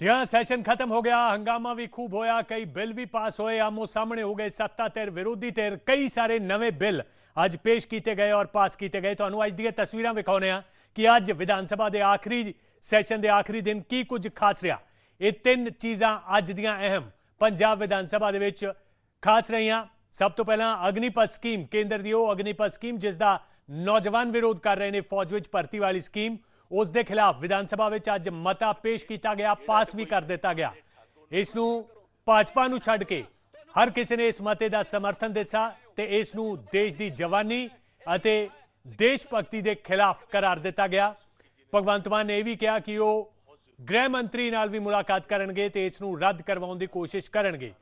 ਜੀ ਹਾਂ ਸੈਸ਼ਨ ਖਤਮ ਹੋ ਗਿਆ ਹੰਗਾਮਾ ਵੀ ਖੂਬ ਹੋਇਆ ਕਈ ਬਿੱਲ ਵੀ ਪਾਸ ਹੋਏ ਆਮੋ ਸਾਹਮਣੇ ਹੋ ਗਏ ਸੱਤਾ ਧਿਰ ਵਿਰੋਧੀ ਧਿਰ ਕਈ ਸਾਰੇ ਨਵੇਂ ਬਿੱਲ ਅੱਜ ਪੇਸ਼ ਕੀਤੇ ਗਏ ਔਰ ਪਾਸ ਕੀਤੇ ਗਏ ਤੁਹਾਨੂੰ ਅੱਜ ਦੀਆਂ ਤਸਵੀਰਾਂ ਵਿਖਾਉਨੇ ਆ ਕਿ ਅੱਜ ਵਿਧਾਨ ਸਭਾ ਦੇ ਆਖਰੀ ਸੈਸ਼ਨ ਦੇ ਆਖਰੀ ਦਿਨ ਕੀ ਕੁਝ ਖਾਸ ਰਿਹਾ ਇਹ ਤਿੰਨ ਚੀਜ਼ਾਂ ਅੱਜ ਦੀਆਂ ਅਹਿਮ ਪੰਜਾਬ ਵਿਧਾਨ ਸਭਾ ਦੇ ਵਿੱਚ ਖਾਸ ਰਹੀਆਂ ਸਭ ਤੋਂ ਪਹਿਲਾਂ ਅਗਨੀਪਥ ਸਕੀਮ ਕੇਂਦਰ ਦੀ ਉਹ ਅਗਨੀਪਥ ਸਕੀਮ ਜਿਸ ਦਾ ਨੌਜਵਾਨ ਵਿਰੋਧ ਕਰ ਰਹੇ ਨੇ ਫੌਜ ਵਿੱਚ ਭਰਤੀ ਵਾਲੀ ਸਕੀਮ ਉਸ ਦੇ ਖਿਲਾਫ ਵਿਧਾਨ ਸਭਾ ਵਿੱਚ ਅੱਜ ਮਤਾ ਪੇਸ਼ ਕੀਤਾ ਗਿਆ, ਪਾਸ ਵੀ ਕਰ ਦਿੱਤਾ ਗਿਆ। ਇਸ ਨੂੰ ਭਾਜਪਾ ਨੂੰ ਛੱਡ ਕੇ ਹਰ ਕਿਸੇ ਨੇ ਇਸ ਮਤੇ ਦਾ ਸਮਰਥਨ ਦਿੱਤਾ ਤੇ ਇਸ ਨੂੰ ਦੇਸ਼ ਦੀ ਜਵਾਨੀ ਅਤੇ ਦੇਸ਼ ਭਗਤੀ ਦੇ ਖਿਲਾਫ ਕਰਾਰ ਦਿੱਤਾ ਗਿਆ। ਭਗਵੰਤ ਮਾਨ ਨੇ ਇਹ ਵੀ ਕਿਹਾ ਕਿ ਉਹ ਗ੍ਰਹਿ ਮੰਤਰੀ ਨਾਲ ਵੀ ਮੁਲਾਕਾਤ ਕਰਨਗੇ ਤੇ ਇਸ ਨੂੰ ਰੱਦ ਕਰਵਾਉਣ ਦੀ ਕੋਸ਼ਿਸ਼ ਕਰਨਗੇ।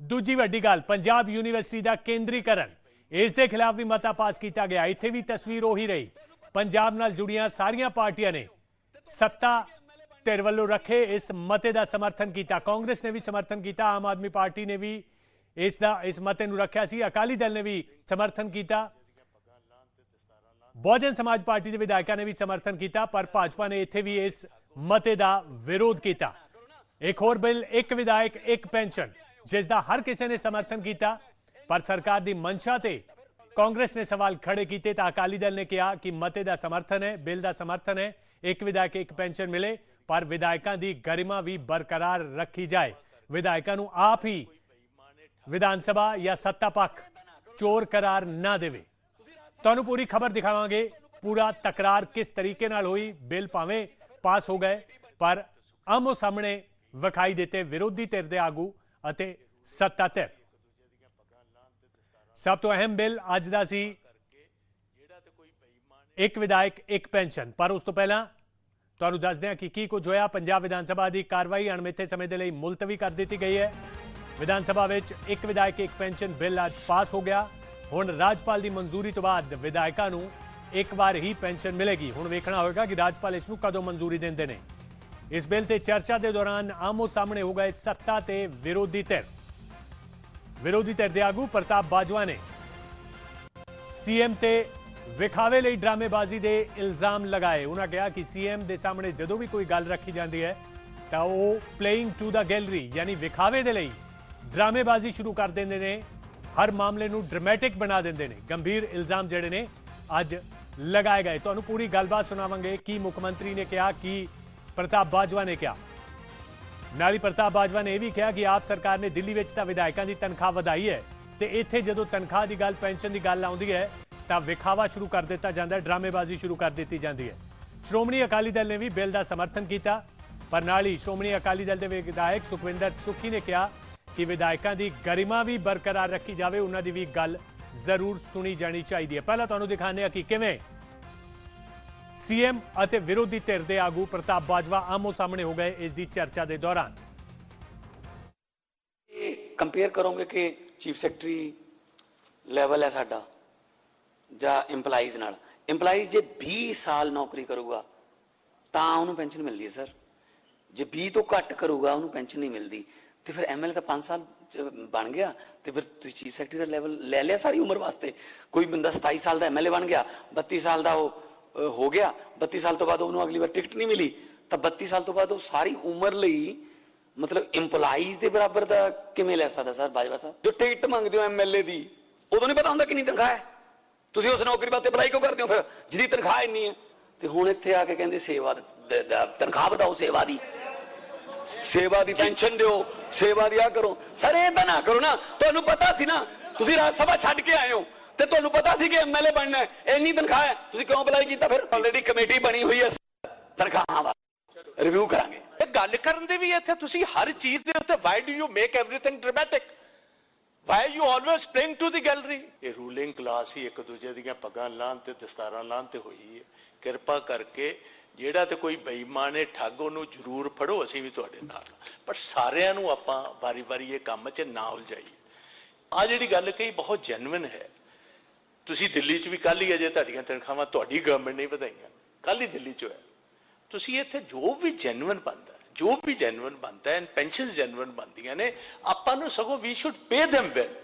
ਦੂਜੀ ਵੱਡੀ ਗੱਲ, ਪੰਜਾਬ ਯੂਨੀਵਰਸਿਟੀ ਦਾ ਕੇਂਦਰੀਕਰਨ। ਇਸ ਦੇ ਖਿਲਾਫ ਵੀ ਮਤਾ ਪਾਸ ਕੀਤਾ ਗਿਆ। ਇੱਥੇ ਵੀ ਤਸਵੀਰ ਉਹੀ ਰਹੀ। ਪੰਜਾਬ ਨਾਲ ਜੁੜੀਆਂ ਸਾਰੀਆਂ ਪਾਰਟੀਆਂ ਨੇ ਸੱਤਾ ਧਿਰ ਵੱਲੋਂ ਰੱਖੇ, ਇਸ ਮਤੇ ਦਾ ਸਮਰਥਨ ਕੀਤਾ। ਕਾਂਗਰਸ ਨੇ ਵੀ ਸਮਰਥਨ ਕੀਤਾ, ਆਮ ਆਦਮੀ ਪਾਰਟੀ ਨੇ ਵੀ ਇਸ ਦਾ, ਇਸ ਮਤੇ ਨੂੰ ਰੱਖਿਆ ਸੀ। ਅਕਾਲੀ ਦਲ ਨੇ ਵੀ ਸਮਰਥਨ ਕੀਤਾ। ਬਹੁਜਨ ਸਮਾਜ ਪਾਰਟੀ ਦੇ ਵਿਧਾਇਕਾਂ ਨੇ ਵੀ ਸਮਰਥਨ ਕੀਤਾ, ਪਰ ਭਾਜਪਾ ਨੇ ਇੱਥੇ ਵੀ ਇਸ ਮਤੇ ਦਾ ਵਿਰੋਧ ਕੀਤਾ। ਇੱਕ ਹੋਰ ਬਿੱਲ, ਇੱਕ ਵਿਧਾਇਕ, ਇੱਕ ਪੈਨਸ਼ਨ, ਜਿਸ ਦਾ ਹਰ ਕਿਸੇ ਨੇ ਸਮਰਥਨ ਕੀਤਾ, ਪਰ ਸਰਕਾਰ ਦੀ ਮਨਸ਼ਾ ਤੇ ਕਾਂਗਰਸ ਨੇ ਸਵਾਲ ਖੜੇ ਕੀਤੇ ਤਾਂ ਅਕਾਲੀ ਦਲ ਨੇ ਕਿਹਾ ਕਿ ਮਤੇ ਦਾ ਸਮਰਥਨ ਹੈ, ਬਿੱਲ ਦਾ ਸਮਰਥਨ ਹੈ, ਇੱਕ ਵਿਧਾਇਕ, ਇੱਕ ਪੈਨਸ਼ਨ ਮਿਲੇ, ਪਰ ਵਿਧਾਇਕਾਂ ਦੀ ਗਰਿਮਾ ਵੀ ਬਰਕਰਾਰ ਰੱਖੀ ਜਾਏ। ਵਿਧਾਇਕਾਂ ਨੂੰ ਆਪ ਹੀ ਵਿਧਾਨ ਸਭਾ ਜਾਂ ਸੱਤਾ ਪੱਖ ਚੋਰ ਕਰਾਰ ਨਾ ਦੇਵੇ। ਤੁਹਾਨੂੰ ਪੂਰੀ ਖਬਰ ਦਿਖਾਵਾਂਗੇ। ਪੂਰਾ ਤਕਰਾਰ ਕਿਸ ਤਰੀਕੇ ਨਾਲ ਹੋਈ, ਬਿੱਲ ਭਾਵੇਂ ਪਾਸ ਹੋ ਗਏ, ਪਰ ਆਮੋ ਸਾਹਮਣੇ ਵਿਖਾਈ ਦਿੱਤੇ ਵਿਰੋਧੀ ਧਿਰ ਦੇ ਆਗੂ ਅਤੇ ਸੱਤਾ ਧਿਰ। ਸਭ ਤੋਂ ਅਹਿਮ ਬਿੱਲ ਅੱਜ ਦਾ ਸੀ ਇੱਕ ਵਿਧਾਇਕ, ਇੱਕ ਪੈਨਸ਼ਨ। ਪਰ ਉਸ ਤੋਂ ਪਹਿਲਾਂ ਤੁਹਾਨੂੰ ਦੱਸਦੇ ਹਾਂ ਕਿ ਕੀ ਕੁਝ ਹੋਇਆ। ਪੰਜਾਬ ਵਿਧਾਨ ਸਭਾ ਦੀ ਕਾਰਵਾਈ ਅਣਮਿੱਥੇ ਸਮੇਂ ਦੇ ਲਈ ਮੁਲਤਵੀ ਕਰ ਦਿੱਤੀ ਗਈ ਹੈ। ਵਿਧਾਨ ਸਭਾ ਵਿੱਚ ਇੱਕ ਵਿਧਾਇਕ, ਇੱਕ ਪੈਨਸ਼ਨ ਬਿੱਲ ਅੱਜ ਪਾਸ ਹੋ ਗਿਆ। ਹੁਣ ਰਾਜਪਾਲ ਦੀ ਮਨਜ਼ੂਰੀ ਤੋਂ ਬਾਅਦ ਵਿਧਾਇਕਾਂ ਨੂੰ ਇੱਕ ਵਾਰ ਹੀ ਪੈਨਸ਼ਨ ਮਿਲੇਗੀ। ਹੁਣ ਵੇਖਣਾ ਹੋਵੇਗਾ ਕਿ ਰਾਜਪਾਲ ਇਸ ਨੂੰ ਕਦੋਂ ਮਨਜ਼ੂਰੀ ਦਿੰਦੇ ਨੇ। ਇਸ ਬਿੱਲ ਤੇ ਚਰਚਾ ਦੇ ਦੌਰਾਨ ਆਮੋ ਸਾਹਮਣੇ ਹੋ ਗਏ ਸੱਤਾ ਤੇ ਵਿਰੋਧੀ ਧਿਰ। ਵਿਰੋਧੀ ਧਿਰ ਦੇ ਆਗੂ ਪ੍ਰਤਾਪ ਬਾਜਵਾ ਨੇ ਸੀਐਮ ਤੇ ਵਿਖਾਵੇ ਲਈ ਡਰਾਮੇਬਾਜ਼ੀ ਦੇ ਇਲਜ਼ਾਮ ਲਗਾਏ। ਉਹਨਾਂ ਕਿਹਾ ਕਿ ਸੀਐਮ ਦੇ ਸਾਹਮਣੇ ਜਦੋਂ ਵੀ ਕੋਈ ਗੱਲ ਰੱਖੀ ਜਾਂਦੀ ਹੈ, ਤਾਂ ਉਹ ਪਲੇਇੰਗ ਟੂ ਦਾ ਗੈਲਰੀ ਯਾਨੀ ਵਿਖਾਵੇ ਦੇ ਲਈ ਡਰਾਮੇਬਾਜ਼ੀ ਸ਼ੁਰੂ ਕਰ ਦਿੰਦੇ ਨੇ। ਹਰ ਮਾਮਲੇ ਨੂੰ ਡਰਾਮੈਟਿਕ ਬਣਾ ਦਿੰਦੇ ਨੇ। ਗੰਭੀਰ ਇਲਜ਼ਾਮ ਜਿਹੜੇ ਨੇ ਅੱਜ ਲਗਾਏ ਗਏ। ਤੁਹਾਨੂੰ ਪੂਰੀ ਗੱਲਬਾਤ ਸੁਣਾਵਾਂਗੇ। ਕੀ ਮੁੱਖ ਮੰਤਰੀ ਨੇ ਕਿਹਾ, ਕੀ ਪ੍ਰਤਾਪ ਬਾਜਵਾ ਨੇ ਕਿਹਾ? ਨਾਲ ਹੀ ਪ੍ਰਤਾਪ ਬਾਜਵਾ ਨੇ ਇਹ ਵੀ ਕਿਹਾ ਕਿ ਆਪ ਸਰਕਾਰ ਨੇ ਦਿੱਲੀ ਵਿੱਚ ਤਾਂ ਵਿਧਾਇਕਾਂ ਦੀ ਤਨਖਾਹ ਵਧਾਈ ਹੈ ਤੇ ਇੱਥੇ ਜਦੋਂ ਤਨਖਾਹ ਦੀ ਗੱਲ, ਪੈਨਸ਼ਨ ਦੀ ਗੱਲ ਆਉਂਦੀ ਹੈ, ਤਾਂ ਵਿਖਾਵਾ ਸ਼ੁਰੂ ਕਰ ਦਿੱਤਾ ਜਾਂਦਾ ਹੈ, ਡਰਾਮੇਬਾਜ਼ੀ ਸ਼ੁਰੂ ਕਰ ਦਿੱਤੀ ਜਾਂਦੀ ਹੈ। ਸ਼੍ਰੋਮਣੀ ਅਕਾਲੀ ਦਲ ਨੇ ਵੀ ਬਿੱਲ ਦਾ ਸਮਰਥਨ ਕੀਤਾ, ਪਰ ਨਾਲ ਹੀ ਸ਼੍ਰੋਮਣੀ ਅਕਾਲੀ ਦਲ ਦੇ ਵਿਧਾਇਕ ਸੁਖਵਿੰਦਰ ਸੁੱਖੀ ਨੇ ਕਿਹਾ ਕਿ ਵਿਧਾਇਕਾਂ ਦੀ ਗਰਿਮਾ ਵੀ ਬਰਕਰਾਰ ਰੱਖੀ ਜਾਵੇ, ਉਹਨਾਂ ਦੀ ਵੀ ਗੱਲ ਜ਼ਰੂਰ ਸੁਣੀ ਜਾਣੀ ਚਾਹੀਦੀ ਹੈ। ਪਹਿਲਾਂ ਤੁਹਾਨੂੰ ਦਿਖਾਉਂਦੇ ਹਾਂ ਕਿ ਕਿਵੇਂ ਸੀਐਮ ਅਤੇ ਵਿਰੋਧੀ ਧਿਰ ਦੇ ਆਗੂ ਪ੍ਰਤਾਪ ਬਾਜਵਾ ਆਮੋ ਸਾਹਮਣੇ ਹੋ ਗਏ ਇਸ ਦੀ ਚਰਚਾ ਦੇ ਦੌਰਾਨ। ਇਹ ਕੰਪੇਅਰ ਕਰੋਗੇ ਕਿ ਚੀਫ ਸੈਕਟਰੀ ਲੈਵਲ ਹੈ ਸਾਡਾ ਜਾਂ EMPLOYEES ਨਾਲ। EMPLOYEES ਜੇ 20 ਸਾਲ ਨੌਕਰੀ ਕਰੂਗਾ, ਤਾਂ ਉਹਨੂੰ ਪੈਨਸ਼ਨ ਮਿਲਦੀ ਹੈ ਸਰ। ਜੇ 20 ਤੋਂ ਘੱਟ ਕਰੂਗਾ, ਉਹਨੂੰ ਪੈਨਸ਼ਨ ਨਹੀਂ ਮਿਲਦੀ। ਤੇ ਫਿਰ ਐਮਐਲਏ ਤਾਂ 5 ਸਾਲ ਬਣ ਗਿਆ ਤੇ ਫਿਰ ਤੁਸੀਂ ਚੀਫ ਸੈਕਟਰੀ ਦਾ ਲੈਵਲ ਲੈ ਲਿਆ ਸਾਰੀ ਉਮਰ ਵਾਸਤੇ। ਕੋਈ ਬੰਦਾ 27 ਸਾਲ ਦਾ ਐਮਐਲਏ ਬਣ ਗਿਆ 32 ਸਾਲ ਦਾ ਉਹ ਹੋ ਗਿਆ। 32 ਸਾਲ ਤੋਂ ਬਾਅਦ ਉਹਨੂੰ ਅਗਲੀ ਵਾਰ ਟਿਕਟ ਨਹੀਂ ਮਿਲੀ। ਤਾਂ 32 ਸਾਲ ਤੋਂ ਬਾਅਦ ਉਹ ਸਾਰੀ ਉਮਰ ਲਈ ਮਤਲਬ EMPLOYEES ਦੇ ਬਰਾਬਰ ਦਾ ਕਿਵੇਂ ਲੈ ਸਕਦਾ ਸਰ ਬਾਜਵਾ ਸਾਹਿਬ? ਜੋ ਟਿਕਟ ਮੰਗਦੇ ਹੋ ਐਮਐਲਏ ਦੀ ਉਦੋਂ ਨਹੀਂ ਪਤਾ ਹੁੰਦਾ ਕਿੰਨੀ ਤਨਖਾਹ ਹੈ। ਤੁਸੀਂ ਉਸ ਨੌਕਰੀ ਵਾਸਤੇ ਅਪਲਾਈ ਕਿਉਂ ਕਰਦੇ ਹੋ ਫਿਰ? ਜਿਹਦੀ ਤਨਖਾਹ ਇੰਨੀ ਹੈ। ਤੇ ਹੁਣ ਇੱਥੇ ਆ ਕੇ ਕਹਿੰਦੇ ਸੇਵਾ ਤਨਖਾਹ ਬਤਾਓ ਸੇਵਾ ਦੀ। ਸੇਵਾ ਦੀ ਪੈਨਸ਼ਨ ਦਿਓ ਸੇਵਾ ਦੀ ਆ ਕਰੋ। ਸਰ ਇਹ ਤਾਂ ਨਾ ਕਰੋ ਨਾ। ਤੁਹਾਨੂੰ ਪਤਾ ਸੀ ਨਾ ਤੁਸੀਂ ਰਾਜ ਸਭਾ ਛੱਡ ਕੇ ਆਏ ਹੋ ਤੇ ਤੁਹਾਨੂੰ ਪਤਾ ਸੀ ਕਿ ਐਮਐਲਏ ਬਣਨਾ ਹੈ। ਇੰਨੀ ਤਨਖਾਹ ਹੈ। ਤੁਸੀਂ ਕਿਉਂ ਅਪਲਾਈ ਕੀਤਾ? ਫਿਰ ਆਲਰੇਡੀ ਕਮੇਟੀ ਬਣੀ ਹੋਈ ਹੈ। ਤਨਖਾਹਾਂ ਦਾ ਰਿਵਿਊ ਕਰਾਂਗੇ। ਇਹ ਗੱਲ ਕਰਨ ਦੇ ਵੀ ਇੱਥੇ ਤੁਸੀਂ ਹਰ ਚੀਜ਼ ਦੇ ਉੱਤੇ why do you make everything dramatic why you always playing to the gallery ਇਹ ਰੂਲਿੰਗ ਕਲਾਸ ਹੀ ਇੱਕ ਦੂਜੇ ਦੀਆਂ ਪੱਗਾਂ ਲਾਹਣ ਤੇ ਦਸਤਾਰਾਂ ਲਾਹਣ ਤੇ ਹੋਈ ਹੈ। ਕਿਰਪਾ ਕਰਕੇ ਜਿਹੜਾ ਤੇ ਕੋਈ ਬੇਈਮਾਨ ਹੈ ਠੱਗ ਉਹਨੂੰ ਜ਼ਰੂਰ ਫੜੋ ਅਸੀਂ ਵੀ ਤੁਹਾਡੇ ਨਾਲ ਪਰ ਸਾਰਿਆਂ ਨੂੰ ਆਪਾਂ ਵਾਰੀ-ਵਾਰੀ ਇਹ ਕੰਮ 'ਚ ਨਾ ਉਲਝਾਈਏ। ਆ ਜਿਹੜੀ ਗੱਲ ਕਹੀ ਬਹੁਤ ਜੈਨੂਇਨ ਹੈ। ਤੁਸੀਂ ਦਿੱਲੀ 'ਚ ਵੀ ਕੱਲ ਹੀ ਅਜੇ ਤੁਹਾਡੀਆਂ ਤਨਖਾਹਾਂ ਤੁਹਾਡੀ ਗਵਰਨਮੈਂਟ ਨਹੀਂ ਵਧਾਈਆਂ। ਕੱਲ ਹੀ ਦਿੱਲੀ 'ਚ ਹੋਇਆ ਤੁਸੀਂ ਇੱਥੇ ਜੋ ਵੀ ਜੈਨੂਇਨ ਬਣਦਾ ਜੋ ਵੀ ਜੈਨੂਇਨ ਬਣਦਾ ਹੈ ਪੈਨਸ਼ਨ ਜੈਨੂਇਨ ਬਣਦੀਆਂ ਨੇ, ਆਪਾਂ ਨੂੰ ਸਗੋਂ ਵੀ should pay them well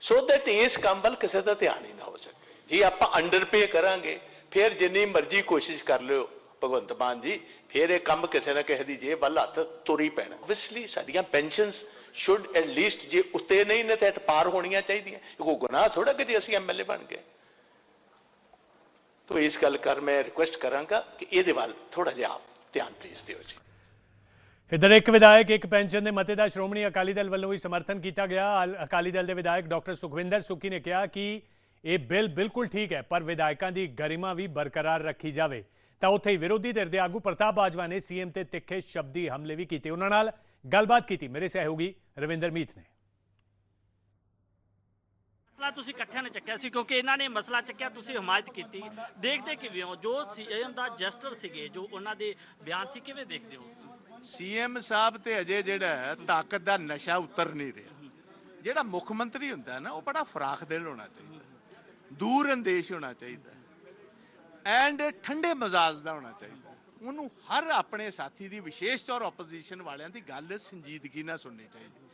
so that ਇਸ ਕੰਮ ਵੱਲ ਕਿਸੇ ਦਾ ਧਿਆਨ ਹੀ ਨਾ ਹੋ ਸਕੇ। ਜੇ ਆਪਾਂ ਅੰਡਰ ਪੇ ਕਰਾਂਗੇ, ਫਿਰ ਜਿੰਨੀ ਮਰਜ਼ੀ ਕੋਸ਼ਿਸ਼ ਕਰ ਲਿਓ ਭਗਵੰਤ ਮਾਨ ਜੀ, ਫਿਰ ਇਹ ਕੰਮ ਕਿਸੇ ਨਾ ਕਿਸੇ ਦੀ ਜੇਬ ਵੱਲ ਹੱਥ ਤੁਰੀ ਪੈਣਾ। ਆਬਵੀਅਸਲੀ ਸਾਡੀਆਂ ਪੈਨਸ਼ਨਸ ਸ਼ੁੱਡ ਐਟ ਲੀਸਟ ਜੇ ਉੱਤੇ ਨਹੀਂ ਨੇ ਤੇ ਪਾਰ ਹੋਣੀਆਂ ਚਾਹੀਦੀਆਂ। ਇਹ ਕੋਈ ਗੁਨਾਹ ਥੋੜਾ ਕਿ ਜੇ ਅਸੀਂ ਐਮਐਲਏ ਬਣ ਗਏ। ਤੋ ਇਸ ਗੱਲ ਕਰ ਮੈਂ ਰਿਕੁਐਸਟ ਕਰਾਂਗਾ ਕਿ ਇਹਦੇ ਵੱਲ ਥੋੜਾ ਜਿਹਾ ਆਪ ਧਿਆਨ ਪਲੀਜ਼ ਦਿਓ ਜੀ। ਇਧਰ ਇੱਕ ਵਿਧਾਇਕ ਇੱਕ ਪੈਨਸ਼ਨ ਦੇ ਮਤੇ ਦਾ ਸ਼੍ਰੋਮਣੀ ਅਕਾਲੀ ਦਲ ਵੱਲੋਂ ਵੀ ਸਮਰਥਨ ਕੀਤਾ ਗਿਆ। ਅਕਾਲੀ ਦਲ ਦੇ ਵਿਧਾਇਕ ਡਾਕਟਰ ਸੁਖਵਿੰਦਰ ਸੁੱਖੀ ਨੇ ਕਿਹਾ ਕਿ ਇਹ ਬਿੱਲ ਬਿਲਕੁਲ ਠੀਕ ਹੈ, ਪਰ ਵਿਧਾਇਕਾਂ ਦੀ ਗਰਿਮਾ ਵੀ ਬਰਕਰਾਰ ਰੱਖੀ ਜਾਵੇ। ਤਾਂ ਉੱਥੇ ਹੀ ਵਿਰੋਧੀ ਧਿਰ ਦੇ ਆਗੂ ਪ੍ਰਤਾਪ ਬਾਜਵਾ ਨੇ ਸੀਐਮ ਤੇ ਤਿੱਖੇ ਸ਼ਬਦੀ ਹਮਲੇ ਵੀ ਕੀਤੇ। ਉਹਨਾਂ ਨਾਲ ਗੱਲਬਾਤ ਕੀਤੀ। ਮੇਰੇ ਸਹਿਯੋਗੀ ਰਵਿੰਦਰ ਮੀਤ ਨੇ। ਮਸਲਾ ਤੁਸੀਂ ਇਕੱਠਿਆਂ ਨੇ ਚੱਕਿਆ ਸੀ ਕਿਉਂਕਿ ਇਹਨਾਂ ਨੇ ਮਸਲਾ ਚੱਕਿਆ ਤੁਸੀਂ ਹਮਾਇਤ ਕੀਤੀ। ਦੇਖਦੇ ਕਿਵੇਂ ਹੋ? ਜੋ ਸੀਐਮ ਦਾ ਜੈਸਟਰ ਸੀਗੇ ਜੋ ਉਹਨਾਂ ਦੇ ਬਿਆਨ ਸੀ ਕਿਵੇਂ ਦੇਖਦੇ ਹੋ? ਸੀਐਮ ਸਾਹਿਬ ਤੇ ਅਜੇ ਜਿਹੜਾ ਤਾਕਤ ਦਾ ਨਸ਼ਾ ਉਤਰ ਨਹੀਂ ਰਿਹਾ। ਜਿਹੜਾ ਮੁੱਖ ਮੰਤਰੀ ਹੁੰਦਾ ਨਾ ਉਹ ਬੜਾ ਫਰਾਖ ਦਿਲ ਹੋਣਾ ਚਾਹੀਦਾ। ਦੂਰ ਅੰਦੇਸ਼ ਹੋਣਾ ਚਾਹੀਦਾ। ਐਂਡ ਠੰਡੇ ਮਜ਼ਾਜ ਦਾ ਹੋਣਾ ਚਾਹੀਦਾ। ਉਹਨੂੰ ਹਰ ਆਪਣੇ ਸਾਥੀ ਦੀ, ਵਿਸ਼ੇਸ਼ ਤੌਰ ਆਪੋਜੀਸ਼ਨ ਵਾਲਿਆਂ ਦੀ ਗੱਲ ਸੰਜੀਦਗੀ ਨਾਲ ਸੁਣਨੀ ਚਾਹੀਦੀ।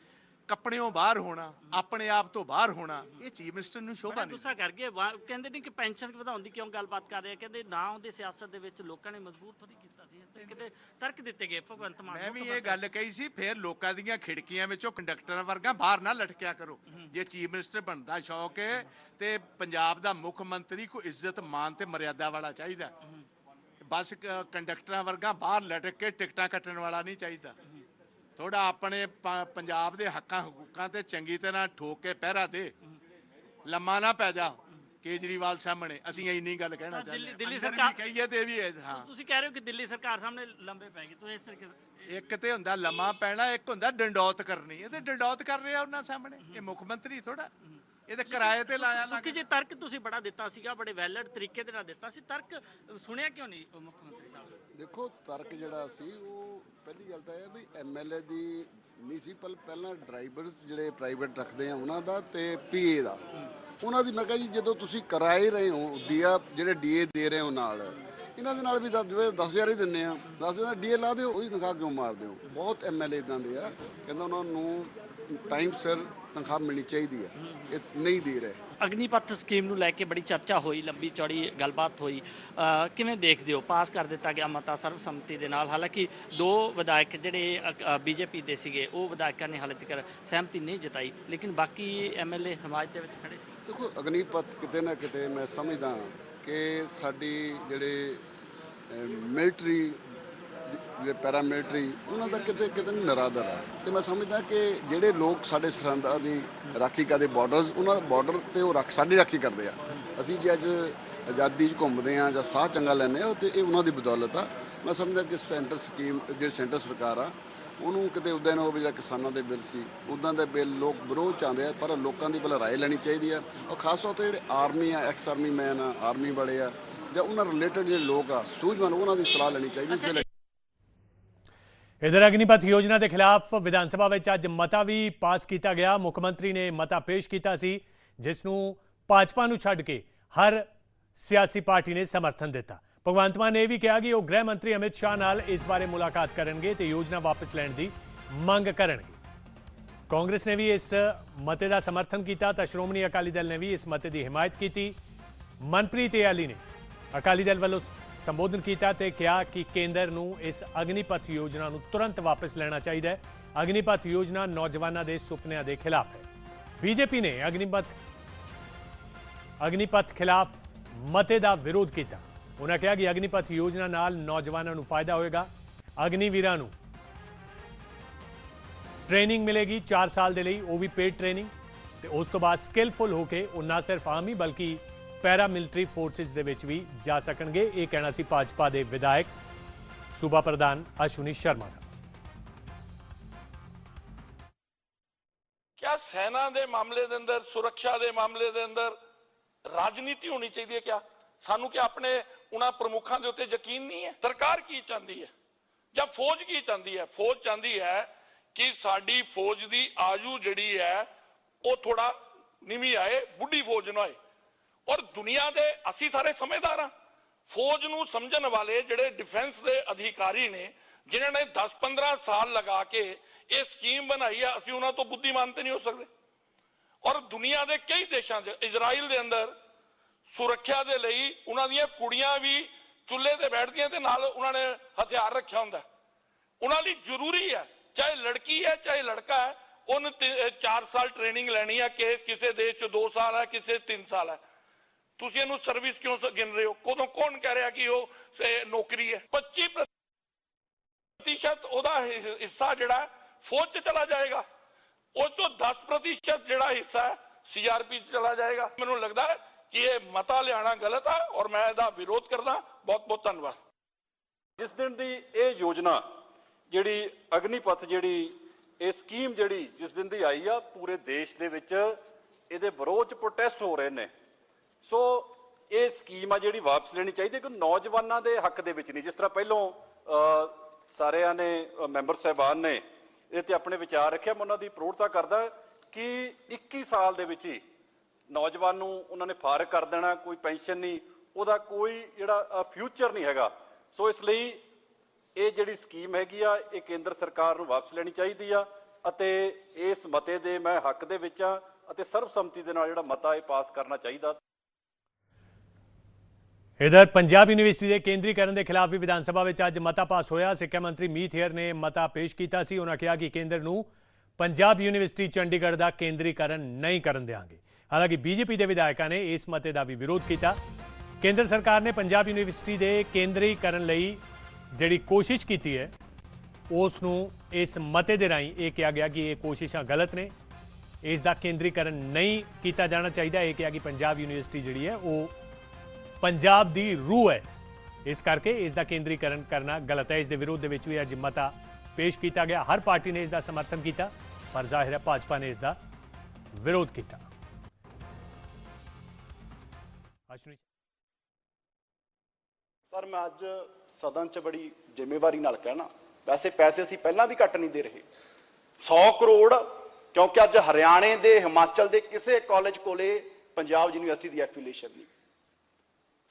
ਕੱਪੜਿਓਂ ਬਾਹਰ ਹੋਣਾ ਆਪਣੇ ਆਪ ਤੋਂ ਬਾਹਰ ਹੋਣਾ ਇਹ ਚੀਫ ਮਿਨਿਸਟਰ ਨੂੰ ਸ਼ੋਭਾ ਬੜਾ ਨਹੀਂ ਗੁੱਸਾ ਕਰ ਗਏ। ਵਾ- ਕਹਿੰਦੇ ਨੇ ਕਿ ਪੈਨਸ਼ਨ ਵਧਾਉਣ ਦੀ ਕਿਉਂ ਗੱਲਬਾਤ ਕਰ ਰਹੇ ਆ? ਕਹਿੰਦੇ ਨਾ ਉਹਦੇ ਸਿਆਸਤ ਦੇ ਵਿੱਚ ਲੋਕਾਂ ਨੇ ਮਜਬੂਰ ਥੋੜੀ ਕੀਤਾ ਸੀ। ਤੇ ਕਿਤੇ ਤਰਕ ਦਿੱਤੇ ਗਏ ਭਗਵੰਤ ਮਾਨ ਮੈਂ ਨੂੰ ਵੀ ਭਗਵੰਤ ਇਹ ਗੱਲ ਕਹੀ ਸੀ ਫਿਰ ਲੋਕਾਂ ਦੀਆਂ ਖਿੜਕੀਆਂ ਵਿੱਚੋਂ ਕੰਡਕਟਰਾਂ ਵਰਗਾ ਬਾਹਰ ਨਾ ਲਟਕਿਆ ਕਰੋ। ਜੇ ਚੀਫ ਮਿਨਿਸਟਰ ਬਣਦਾ ਸ਼ੌਕ ਹੈ ਤੇ ਪੰਜਾਬ ਦਾ ਮੁੱਖ ਮੰਤਰੀ ਕੋ ਇੱਜ਼ਤ ਮਾਨ ਤੇ ਮਰਿਆਦਾ ਵਾਲਾ ਚਾਹੀਦਾ। ਬਸ ਕ- ਕੰਡਕਟਰਾਂ ਵਰਗਾ ਬਾਹਰ ਲਟਕ ਕੇ ਟਿਕਟਾਂ ਕੱਟਣ ਵਾਲਾ ਨਹੀਂ ਚਾਹੀਦਾ। ਥੋੜਾ ਆਪਣੇ ਪੰਜਾਬ ਦੇ ਹੱਕਾਂ ਹਕੂਕਾਂ ਤੇ ਚੰਗੀ ਤਰ੍ਹਾਂ ਠੋਕ ਕੇ ਪਹਿਰਾ ਦੇ। ਲੰਮਾ ਨਾ ਪੈ ਜਾ ਕੇਜਰੀਵਾਲ ਸਾਹਮਣੇ। ਅਸੀਂ ਇੰਨੀ ਗੱਲ ਕਹਿਣਾ ਚਾਹੁੰਦੇ ਦਿੱਲੀ- ਹਾਂ। ਸਰਕਾਰ- ਕਹੀਏ ਤੇ ਵੀ ਹੈ, ਤੁਸੀਂ ਕਹਿ ਰਹੇ ਹੋ ਕਿ ਦਿੱਲੀ ਸਰਕਾਰ ਸਾਹਮਣੇ ਲੰਬੇ ਪੈ ਗਏ। ਤੁਸੀਂ ਇਸ ਤਰੀਕੇ ਇੱਕ ਤੇ ਹੁੰਦਾ ਲੰਮਾ ਪੈਣਾ ਇੱਕ ਹੁੰਦਾ ਡੰਡੌਤ ਕਰਨੀ। ਇਹ ਤੇ ਡੰਡੌਤ ਕਰ ਰਿਹਾ ਉਹਨਾਂ ਸਾਹਮਣੇ। ਇਹ ਮੁੱਖ ਮੰਤਰੀ ਥੋੜਾ ਇਹ ਤੇ ਕਿਰਾਏ ਤੇ ਲਾਇਆ ਲੱਗ ਸੁੱਕੀ ਜੀ ਤਰਕ ਤੁਸੀਂ ਬੜਾ ਦਿੱਤਾ ਸੀਗਾ ਬੜੇ ਵੈਲਿਡ ਤਰੀਕੇ ਦੇ ਨਾਲ ਦਿੱਤਾ ਸੀ। ਤਰਕ ਸੁਣਿਆ ਕਿਉਂ ਨਹੀਂ ਮੁੱਖ ਮੰਤਰੀ ਸਾਹਿਬ? ਦੇਖੋ ਤਰਕ ਜਿਹੜਾ ਸੀ ਉਹ ਪਹਿਲੀ ਗੱਲ ਤਾਂ ਇਹ ਹੈ ਵੀ ਐਮਐਲਏ ਦੀ ਨਹੀਂ ਸੀ ਪਰ ਪਹਿਲਾਂ ਡਰਾਈਵਰਸ ਜਿਹੜੇ ਪ੍ਰਾਈਵੇਟ ਰੱਖਦੇ ਆ, ਉਹਨਾਂ ਦਾ ਤੇ ਪੀਏ ਦਾ। ਉਹਨਾਂ ਦੀ ਮੈਂ ਕਿਹਾ ਜੀ, ਜਦੋਂ ਤੁਸੀਂ ਕਰਾਏ ਰਹੇ ਹੋ ਡੀਆ ਜਿਹੜੇ ਡੀਏ ਦੇ ਰਹੇ ਹੋ ਨਾਲ, ਇਹਨਾਂ ਦੇ ਨਾਲ ਵੀ 10000 ਹੀ ਦਿੰਨੇ ਆ। 10000 ਡੀਏ ਲਾ ਦਿਓ, ਉਹੀ ਤਨਖਾਹ ਕਿਉਂ ਮਾਰਦੇ ਹੋ ਬਹੁਤ ਐਮਐਲਏ ਇਦਾਂ ਦੇ ਆ, ਕਹਿੰਦਾ ਉਹਨਾਂ ਨੂੰ ਟਾਈਮ ਸਿਰ ਤਨਖਾਹ ਮਿਲਣੀ ਚਾਹੀਦੀ ਹੈ ਇਸ ਨਹੀਂ ਦੇ ਰਹੇ। ਅਗਨੀਪਥ ਸਕੀਮ ਨੂੰ ਲੈ ਕੇ ਬੜੀ ਚਰਚਾ ਹੋਈ, ਲੰਬੀ ਚੌੜੀ ਗੱਲਬਾਤ ਹੋਈ। ਕਿਵੇਂ ਦੇਖਦੇ ਹੋ? ਪਾਸ ਕਰ ਦਿੱਤਾ ਗਿਆ ਮਤਾ ਸਰਬਸੰਮਤੀ ਦੇ ਨਾਲ। ਹਾਲਾਂਕਿ ਦੋ ਵਿਧਾਇਕ ਜਿਹੜੇ ਬੀਜੇਪੀ ਦੇ ਸੀਗੇ, ਉਹ ਵਿਧਾਇਕਾਂ ਨੇ ਹਾਲੇ ਤੱਕ ਸਹਿਮਤੀ ਨਹੀਂ ਜਤਾਈ। ਲੇਕਿਨ ਬਾਕੀ ਐਮਐਲਏ ਹਮਾਇਤ ਦੇ ਵਿੱਚ ਖੜੇ ਸੀ। ਦੇਖੋ, ਅਗਨੀਪਥ ਕਿਤੇ ਨਾ ਕਿਤੇ ਮੈਂ ਸਮਝਦਾ ਕਿ ਸਾਡੀ ਜਿਹੜੇ ਮਿਲਟਰੀ ਪੈਰਾਮਿਲਟਰੀ ਉਹਨਾਂ ਦਾ ਕਿਤੇ ਕਿਤੇ ਨਰਾਦਰ ਹੈ ਤੇ ਮੈਂ ਸਮਝਦਾ ਕਿ ਜਿਹੜੇ ਲੋਕ ਸਾਡੇ ਸਰਹੰਦਾਂ ਦੀ ਰਾਖੀ ਕਰਦੇ ਬਾਰਡਰਸ ਉਹਨਾਂ ਦਾ ਬਾਰਡਰ ਤੇ ਉਹ ਰੱਖ ਸਾਡੀ ਰਾਖੀ ਕਰਦੇ ਆ। ਅਸੀਂ ਜੇ ਅੱਜ ਆਜ਼ਾਦੀ 'ਚ ਘੁੰਮਦੇ ਆ ਜਾਂ ਸਾਹ ਚੰਗਾ ਲੈਂਦੇ ਆ ਤੇ ਇਹ ਉਹਨਾਂ ਦੀ ਬਦੌਲਤ ਆ। ਮੈਂ ਸਮਝਦਾ ਕਿ ਸੈਂਟਰ ਸਕੀਮ ਜਿਹੜੀ ਸੈਂਟਰ ਸਰਕਾਰ ਆ ਉਹਨੂੰ ਕਿਤੇ ਉਦਾਂ ਨਾ ਹੋਵੇ ਜਿਹੜਾ ਕਿਸਾਨਾਂ ਦੇ ਬਿੱਲ ਸੀ ਉਦਾਂ ਦੇ ਬਿੱਲ ਲੋਕ ਵਿਰੋਧ ਚਾਹੁੰਦੇ ਆ ਪਰ ਲੋਕਾਂ ਦੀ ਪਹਿਲਾਂ ਰਾਏ ਲੈਣੀ ਚਾਹੀਦੀ ਆ। ਔਰ ਖਾਸ ਤੌਰ ਤੇ ਜਿਹੜੇ ਆਰਮੀ ਆ ਐਕਸ ਆਰਮੀ ਮੈਨ ਆ ਆਰਮੀ ਵਾਲੇ ਆ ਜਾਂ ਉਹਨਾਂ ਰਿਲੇਟਡ ਜਿਹੜੇ ਲੋਕ ਆ ਸੂਝਵਾਨ ਉਹਨਾਂ ਦੀ ਸਲਾਹ ਲੈਣੀ ਚਾਹੀਦੀ ਵੇਲੇ ਇਧਰ ਅਗਨੀਪਥ ਯੋਜਨਾ ਦੇ ਖਿਲਾਫ ਵਿਧਾਨ ਸਭਾ ਵਿੱਚ ਅੱਜ ਮਤਾ ਵੀ ਪਾਸ ਕੀਤਾ ਗਿਆ ਮੁੱਖ ਮੰਤਰੀ ਨੇ ਮਤਾ ਪੇਸ਼ ਕੀਤਾ ਸੀ ਜਿਸ ਨੂੰ ਭਾਜਪਾ ਨੂੰ ਛੱਡ ਕੇ ਹਰ ਸਿਆਸੀ ਪਾਰਟੀ ਨੇ ਸਮਰਥਨ ਦਿੱਤਾ ਭਗਵੰਤ ਮਾਨ ਨੇ ਇਹ ਵੀ ਕਿਹਾ ਕਿ ਉਹ ਗ੍ਰਹਿ ਮੰਤਰੀ ਅਮਿਤ ਸ਼ਾਹ ਨਾਲ ਇਸ ਬਾਰੇ ਮੁਲਾਕਾਤ ਕਰਨਗੇ ਤੇ ਯੋਜਨਾ ਵਾਪਸ ਲੈਣ ਦੀ ਮੰਗ ਕਰਨਗੇ ਕਾਂਗਰਸ ਨੇ ਵੀ ਇਸ ਮਤੇ ਦਾ ਸਮਰਥਨ ਕੀਤਾ ਤਾਂ ਸ਼੍ਰੋਮਣੀ ਅਕਾਲੀ ਦਲ ਨੇ ਵੀ ਇਸ ਮਤੇ ਦੀ ਹਮਾਇਤ ਕੀਤੀ ਮਨਪ੍ਰੀਤ ਇਆਲੀ ਨੇ ਅਕਾਲੀ ਦਲ ਵੱਲੋਂ ਸੰਬੋਧਨ ਕੀਤਾ ਤੇ ਕਿਹਾ ਕਿ ਕੇਂਦਰ ਨੂੰ ਇਸ ਅਗਨੀਪਥ ਯੋਜਨਾ ਨੂੰ ਤੁਰੰਤ ਵਾਪਸ ਲੈਣਾ ਚਾਹੀਦਾ ਹੈ। ਅਗਨੀਪਥ ਯੋਜਨਾ ਨੌਜਵਾਨਾਂ ਦੇ ਸੁਪਨਿਆਂ ਦੇ ਖਿਲਾਫ ਹੈ। ਬੀਜੇਪੀ ਨੇ ਅਗਨੀਪਥ ਅਗਨੀਪਥ ਖਿਲਾਫ ਮਤੇ ਦਾ ਵਿਰੋਧ ਕੀਤਾ। ਉਹਨਾਂ ਕਿਹਾ ਕਿ ਅਗਨੀਪਥ ਯੋਜਨਾ ਨਾਲ ਨੌਜਵਾਨਾਂ ਨੂੰ ਫਾਇਦਾ ਹੋਏਗਾ। ਅਗਨੀਵੀਰਾਂ ਨੂੰ ਟ੍ਰੇਨਿੰਗ ਮਿਲੇਗੀ 4 ਸਾਲ ਦੇ ਲਈ, ਉਹ ਵੀ ਪੇਡ ਟ੍ਰੇਨਿੰਗ। ਤੇ ਉਸ ਤੋਂ ਬਾਅਦ ਸਕਿੱਲਫੁਲ ਹੋ ਕੇ ਉਹ ਨਾ ਸਿਰਫ ਆਰਮੀ ਬਲਕਿ ਪੈਰਾ ਮਿਲਟਰੀ ਫੋਰਸਿਸ ਦੇ ਵਿੱਚ ਵੀ ਜਾ ਸਕਣਗੇ। ਇਹ ਕਹਿਣਾ ਸੀ ਭਾਜਪਾ ਦੇ ਵਿਧਾਇਕ ਸੂਬਾ ਪ੍ਰਧਾਨ ਅਸ਼ਵਨੀ ਸ਼ਰਮਾ ਦਾ। ਕਿਆ ਸੈਨਾ ਦੇ ਮਾਮਲੇ ਦੇ ਅੰਦਰ, ਸੁਰੱਖਿਆ ਦੇ ਮਾਮਲੇ ਦੇ ਅੰਦਰ ਰਾਜਨੀਤੀ ਹੋਣੀ ਚਾਹੀਦੀ ਹੈ ਕਿਆ? ਸਾਨੂੰ ਕਿ ਆਪਣੇ ਉਹਨਾਂ ਪ੍ਰਮੁੱਖਾਂ ਦੇ ਉੱਤੇ ਯਕੀਨ ਨਹੀਂ ਹੈ? ਸਰਕਾਰ ਕੀ ਚਾਹੁੰਦੀ ਹੈ? ਜਾਂ ਫੌਜ ਕੀ ਚਾਹੁੰਦੀ ਹੈ? ਫੌਜ ਚਾਹੁੰਦੀ ਹੈ ਕਿ ਸਾਡੀ ਫੌਜ ਦੀ ਆਯੂ ਜਿਹੜੀ ਹੈ, ਉਹ ਥੋੜਾ ਨੀਵੀਂ ਆਏ, ਬੁੱਢੀ ਫੌਜ ਨਾ ਹੋਏ ਔਰ ਦੁਨੀਆ ਦੇ ਅਸੀਂ ਸਾਰੇ ਸਮਝਦਾਰ ਹਾਂ। ਫੌਜ ਨੂੰ ਸਮਝਣ ਵਾਲੇ ਜਿਹੜੇ ਡਿਫੈਂਸ ਦੇ ਅਧਿਕਾਰੀ ਨੇ, ਜਿਨ੍ਹਾਂ ਨੇ 10-15 ਸਾਲ ਲਗਾ ਕੇ ਇਹ ਸਕੀਮ ਬਣਾਈ ਹੈ ਅਸੀਂ ਉਹਨਾਂ ਤੋਂ ਬੁੱਧੀਮਾਨ ਤੇ ਨਹੀਂ ਹੋ ਸਕਦੇ। ਔਰ ਦੁਨੀਆ ਦੇ ਕਈ ਦੇਸ਼ਾਂ 'ਚ, ਇਜ਼ਰਾਈਲ ਦੇ ਅੰਦਰ ਸੁਰੱਖਿਆ ਦੇ ਲਈ ਉਹਨਾਂ ਦੀਆਂ ਕੁੜੀਆਂ ਵੀ ਚੁੱਲ੍ਹੇ ਤੇ ਬੈਠਦੀਆਂ ਤੇ ਨਾਲ ਉਹਨਾਂ ਨੇ ਹਥਿਆਰ ਰੱਖਿਆ ਹੁੰਦਾ ਉਹਨਾਂ ਲਈ ਜ਼ਰੂਰੀ ਹੈ, ਚਾਹੇ ਲੜਕੀ ਹੈ, ਚਾਹੇ ਲੜਕਾ ਹੈ, ਉਹਨੂੰ 4 ਸਾਲ ਟ੍ਰੇਨਿੰਗ ਲੈਣੀ ਹੈ ਕਿ ਕਿਸੇ ਦੇਸ਼ 'ਚ 2 ਸਾਲ ਹੈ, ਕਿਸੇ 3 ਸਾਲ ਹੈ। ਤੁਸੀਂ ਇਹਨੂੰ ਸਰਵਿਸ ਕਿਉਂ ਸ- ਗਿਣ ਰਹੇ ਹੋ? ਕਦੋਂ ਕੌਣ ਕਹਿ ਰਿਹਾ ਕਿ ਉਹ ਨੌਕਰੀ ਹੈ? 25 ਪ੍ਰਤੀਸ਼ਤ ਉਹਦਾ ਹਿੱਸਾ ਜਿਹੜਾ ਫੌਜ 'ਚ ਚਲਾ ਜਾਏਗਾ। ਉਹ ਤੋਂ 10 ਪ੍ਰਤੀਸ਼ਤ ਜਿਹੜਾ ਹਿੱਸਾ ਹੈ ਸੀਆਰਪੀ 'ਚ ਚਲਾ ਜਾਏਗਾ। ਮੈਨੂੰ ਲੱਗਦਾ ਹੈ ਕਿ ਇਹ ਮਤਾ ਲਿਆਣਾ ਗਲਤ ਹੈ ਔਰ ਮੈਂ ਇਹਦਾ ਵਿਰੋਧ ਕਰਦਾ। ਬਹੁਤ ਬਹੁਤ ਧੰਨਵਾਦ। ਜਿਸ ਦਿਨ ਦੀ ਇਹ ਯੋਜਨਾ, ਜਿਹੜੀ ਅਗਨੀਪਥ ਜਿਹੜੀ, ਇਹ ਸਕੀਮ ਜਿਹੜੀ ਜਿਸ ਦਿਨ ਦੀ ਆਈ ਆ, ਪੂਰੇ ਦੇਸ਼ ਦੇ ਵਿੱਚ ਇਹਦੇ ਵਿਰੋਧ ਚ ਪ੍ਰੋਟੈਸਟ ਹੋ ਰਹੇ ਨੇ। ਸੋ ਇਹ ਸਕੀਮ ਆ ਜਿਹੜੀ ਵਾਪਸ ਲੈਣੀ ਚਾਹੀਦੀ ਕਿ ਨੌਜਵਾਨਾਂ ਦੇ ਹੱਕ ਦੇ ਵਿੱਚ ਨਹੀਂ। ਜਿਸ ਤਰ੍ਹਾਂ ਪਹਿਲੋਂ ਸਾਰਿਆਂ ਨੇ ਮੈਂਬਰ ਸਾਹਿਬਾਨ ਨੇ ਇਹ ਤੇ ਆਪਣੇ ਵਿਚਾਰ ਰੱਖਿਆ, ਮੈਂ ਉਹਨਾਂ ਦੀ ਪ੍ਰੋੜਤਾ ਕਰਦਾ ਕਿ 21 ਸਾਲ ਦੇ ਵਿੱਚ ਹੀ ਨੌਜਵਾਨ ਨੂੰ ਉਹਨਾਂ ਨੇ ਫਾਰਗ ਕਰ ਦੇਣਾ, ਕੋਈ ਪੈਨਸ਼ਨ ਨਹੀਂ, ਉਹਦਾ ਕੋਈ ਜਿਹੜਾ ਫਿਊਚਰ ਨਹੀਂ ਹੈਗਾ। ਸੋ ਇਸ ਲਈ ਇਹ ਜਿਹੜੀ ਸਕੀਮ ਹੈਗੀ ਆ, ਇਹ ਕੇਂਦਰ ਸਰਕਾਰ ਨੂੰ ਵਾਪਸ ਲੈਣੀ ਚਾਹੀਦੀ ਆ ਅਤੇ ਇਸ ਮਤੇ ਦੇ ਮੈਂ ਹੱਕ ਦੇ ਵਿੱਚ ਆ ਅਤੇ ਸਰਬਸੰਮਤੀ ਦੇ ਨਾਲ ਜਿਹੜਾ ਮਤਾ ਇਹ ਪਾਸ ਕਰਨਾ ਚਾਹੀਦਾ। ਇਧਰ ਪੰਜਾਬ ਯੂਨੀਵਰਸਿਟੀ ਦੇ ਕੇਂਦਰੀਕਰਨ ਦੇ ਖਿਲਾਫ ਵੀ ਵਿਧਾਨ ਸਭਾ ਵਿੱਚ ਅੱਜ ਮਤਾ ਪਾਸ ਹੋਇਆ। ਸਿੱਖਿਆ ਮੰਤਰੀ ਮੀਤ ਹੇਅਰ ਨੇ ਮਤਾ ਪੇਸ਼ ਕੀਤਾ ਸੀ। ਉਹਨਾਂ ਕਿਹਾ ਕਿ ਕੇਂਦਰ ਨੂੰ ਪੰਜਾਬ ਯੂਨੀਵਰਸਿਟੀ ਚੰਡੀਗੜ੍ਹ ਦਾ ਕੇਂਦਰੀਕਰਨ ਨਹੀਂ ਕਰਨ ਦੇਵਾਂਗੇ ਹਾਲਾਂਕਿ ਬੀਜੇਪੀ ਦੇ ਵਿਧਾਇਕਾਂ ਨੇ ਇਸ ਮਤੇ ਦਾ ਵੀ ਵਿਰੋਧ ਕੀਤਾ। ਕੇਂਦਰ ਸਰਕਾਰ ਨੇ ਪੰਜਾਬ ਯੂਨੀਵਰਸਿਟੀ ਦੇ ਕੇਂਦਰੀਕਰਨ ਲਈ ਜਿਹੜੀ ਕੋਸ਼ਿਸ਼ ਕੀਤੀ ਹੈ, ਉਸ ਨੂੰ ਇਸ ਮਤੇ ਦੇ ਰਾਹੀਂ ਇਹ ਕਿਹਾ ਗਿਆ ਕਿ ਇਹ ਕੋਸ਼ਿਸ਼ਾਂ ਗਲਤ ਨੇ। ਇਸ ਦਾ ਕੇਂਦਰੀਕਰਨ ਨਹੀਂ ਕੀਤਾ ਜਾਣਾ ਚਾਹੀਦਾ। ਇਹ ਕਿਹਾ ਕਿ ਪੰਜਾਬ ਯੂਨੀਵਰਸਿਟੀ ਜਿਹੜੀ ਹੈ, ਉਹ ਪੰਜਾਬ ਦੀ ਰੂਹ ਹੈ। ਇਸ ਕਰਕੇ ਇਸ ਦਾ ਕੇਂਦਰੀਕਰਨ ਕਰਨਾ ਗਲਤ ਹੈ। ਇਸ ਦੇ ਵਿਰੋਧ ਦੇ ਵਿੱਚ ਵੀ ਅੱਜ ਮਤਾ ਪੇਸ਼ ਕੀਤਾ ਗਿਆ। ਹਰ ਪਾਰਟੀ ਨੇ ਇਸ ਦਾ ਸਮਰਥਨ ਕੀਤਾ, ਪਰ ਜ਼ਾਹਿਰ ਹੈ ਭਾਜਪਾ ਨੇ ਇਸ ਦਾ ਵਿਰੋਧ ਕੀਤਾ। ਸਰ, ਮੈਂ ਅੱਜ ਸਦਨ 'ਚ ਬੜੀ ਜ਼ਿੰਮੇਵਾਰੀ ਨਾਲ ਕਹਿਣਾ। ਵੈਸੇ ਪੈਸੇ ਅਸੀਂ ਪਹਿਲਾਂ ਵੀ ਘੱਟ ਨਹੀਂ ਦੇ ਰਹੇ। 100 ਕਰੋੜ, ਕਿਉਂਕਿ ਅੱਜ ਹਰਿਆਣੇ ਦੇ, ਹਿਮਾਚਲ ਦੇ ਕਿਸੇ ਕਾਲਜ ਕੋਲੇ ਪੰਜਾਬ ਯੂਨੀਵਰਸਿਟੀ ਦੀ ਐਫੀਲੀਏਸ਼ਨ ਨਹੀਂ।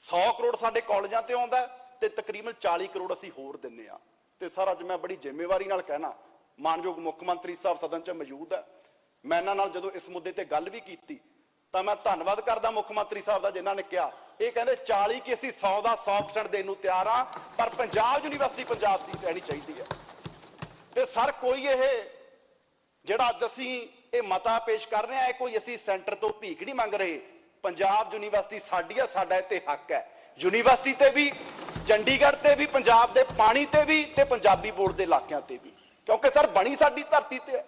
100 ਕਰੋੜ ਸਾਡੇ ਕਾਲਜਾਂ ਤੇ ਆਉਂਦਾ ਤੇ ਤਕਰੀਬਨ 40 ਕਰੋੜ ਅਸੀਂ ਹੋਰ ਦਿੰਨੇ ਆ। ਤੇ ਸਰ, ਅੱਜ ਮੈਂ ਬੜੀ ਜ਼ਿੰਮੇਵਾਰੀ ਨਾਲ ਕਹਿਣਾ, ਮਾਨਯੋਗ ਮੁੱਖ ਮੰਤਰੀ ਸਾਹਿਬ ਸਦਨ 'ਚ ਮੌਜੂਦ ਹੈ। ਮੈਂ ਇਹਨਾਂ ਨਾਲ ਜਦੋਂ ਇਸ ਮੁੱਦੇ ਤੇ ਗੱਲ ਵੀ ਕੀਤੀ, ਤਾਂ ਮੈਂ ਧੰਨਵਾਦ ਕਰਦਾ ਮੁੱਖ ਮੰਤਰੀ ਸਾਹਿਬ ਦਾ ਜਿਨ੍ਹਾਂ ਨੇ ਕਿਹਾ। ਇਹ ਕਹਿੰਦੇ 40 ਕਿ ਅਸੀਂ 100 ਦਾ 100% ਦੇਣ ਨੂੰ ਤਿਆਰ ਆ, ਪਰ ਪੰਜਾਬ ਯੂਨੀਵਰਸਿਟੀ ਪੰਜਾਬ ਦੀ ਰਹਿਣੀ ਚਾਹੀਦੀ ਹੈ। ਤੇ ਸਰ, ਕੋਈ ਇਹ ਜਿਹੜਾ ਅੱਜ ਅਸੀਂ ਇਹ ਮਤਾ ਪੇਸ਼ ਕਰ ਰਹੇ ਆ ਇਹ ਕੋਈ ਅਸੀਂ ਸੈਂਟਰ ਤੋਂ ਭੀਖ ਨਹੀਂ ਮੰਗ ਰਹੇ ਪੰਜਾਬ ਯੂਨੀਵਰਸਿਟੀ ਸਾਡੀ ਆ, ਸਾਡਾ ਇੱਥੇ ਹੱਕ ਹੈ। ਯੂਨੀਵਰਸਿਟੀ ਤੇ ਵੀ, ਚੰਡੀਗੜ੍ਹ ਤੇ ਵੀ, ਪੰਜਾਬ ਦੇ ਪਾਣੀ ਤੇ ਵੀ ਤੇ ਪੰਜਾਬੀ ਬੋਰਡ ਦੇ ਇਲਾਕਿਆਂ ਤੇ ਵੀ। ਕਿਉਂਕਿ ਸਰ, ਬਣੀ ਸਾਡੀ ਧਰਤੀ ਤੇ ਹੈ।